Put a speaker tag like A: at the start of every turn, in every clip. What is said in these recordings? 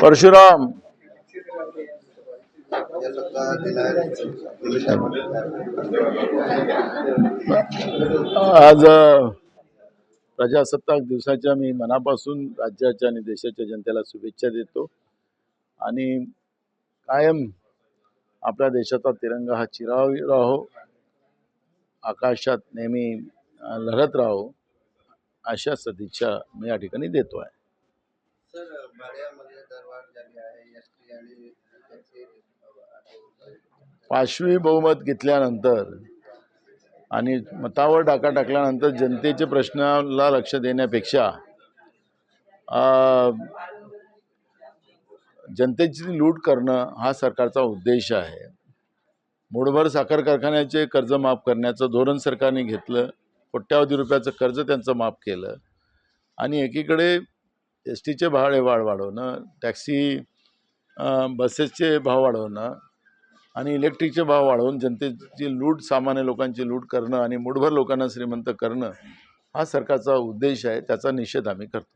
A: परशुराम. आज प्रजासत्ताक दिवसाच्या मी मनापासून राज्याच्या आणि देशाच्या जनतेला शुभेच्छा देतो. आणि कायम आपल्या देशाचा तिरंगा हा चिरावी राहो आकाशात नेहमी लढत राहो अशा सदिच्छा मी या ठिकाणी देतो आहे
B: सर
A: पाशवी बहुमत घेतल्यानंतर आणि मतावर टाका टाकल्यानंतर जनतेच्या प्रश्नाला लक्ष देण्यापेक्षा जनतेची लूट करणं हा सरकारचा उद्देश आहे. मुठभर साखर कारखान्याचे कर्ज माफ करण्याचं धोरण सरकारने घेतलं कोट्यावधी रुपयाचं कर्ज त्यांचं माफ केलं आणि एकीकडे एस टीचे भाडे वाढ वाढवणं टॅक्सी बसेसचे भाव वाढवणं आणि इलेक्ट्रिकचे भाव वाढवून जनतेची लूट सामान्य लोकांची लूट करणं आणि मुठभर लोकांना श्रीमंत करणं हा सरकारचा उद्देश आहे त्याचा निषेध आम्ही करतो.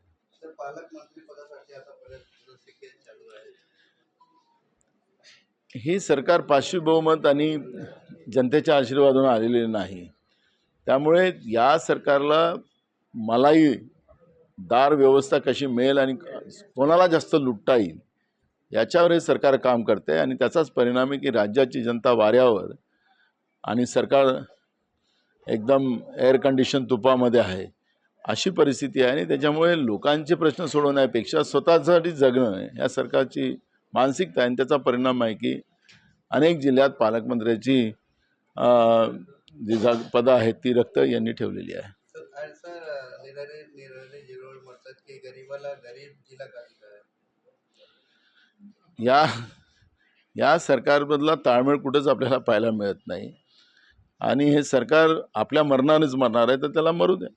A: ही सरकार पाचवी बहुमत आणि जनतेच्या आशीर्वादातून आलेली नाही. त्यामुळे या सरकारला मलाही दार व्यवस्था कशी मिळेल आणि कोणाला जास्त लुटता येईल याच्यावर हे सरकार काम करते आणि त्याचाच परिणाम आहे की राज्याची जनता वाऱ्यावर आणि सरकार एकदम एअर कंडिशन तुपामध्ये आहे. अशी परिस्थिती आहे आणि त्याच्यामुळे लोकांचे प्रश्न सोडवण्यापेक्षा स्वतःसाठी जगणं या सरकारची मानसिकता आहे आणि त्याचा परिणाम आहे की अनेक जिल्ह्यात पालकमंत्र्याची जी जा पदं आहेत ती रक्त यांनी ठेवलेली आहे.
B: सर म्हणतात की गरीबाला गरीब आहे
A: या या सरकारमधला ताळमेळ कुठंच आपल्याला पाहायला मिळत नाही. आणि हे सरकार आपल्या मरणानेच मरणार आहे तर त्याला मरू द्या